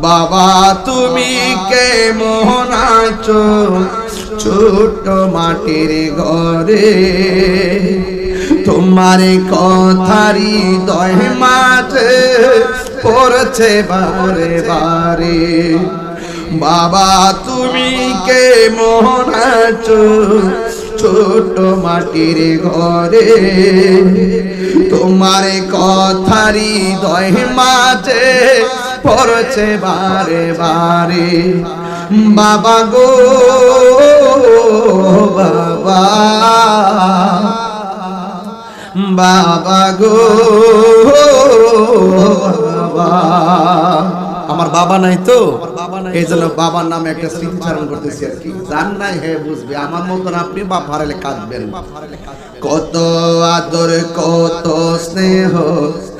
বাবা, তুমি কে মোহন আছো? ছোট মাটির ঘরে তোমার কথারি দয় মাঝে পড়ছে বারে বারে। বাবা, তুমি কে মোহন আছো? ছোট মাটির ঘরে তোমার কথারি দয় মাঝে পড়ছে বারে বারে। বাবা গো বাবা। বাবা গো বাবা। আমার বাবা নাই তো? এই জন্য বাবার নামে একটা স্মৃতিচারণ করতেছি আর কি। জান নাই হে বুঝবে। আমার মতন আপনি বাপ হারালে কাঁদবেন। কত আদর কত স্নেহ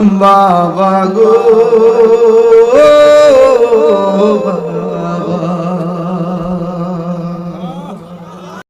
বাবা গো।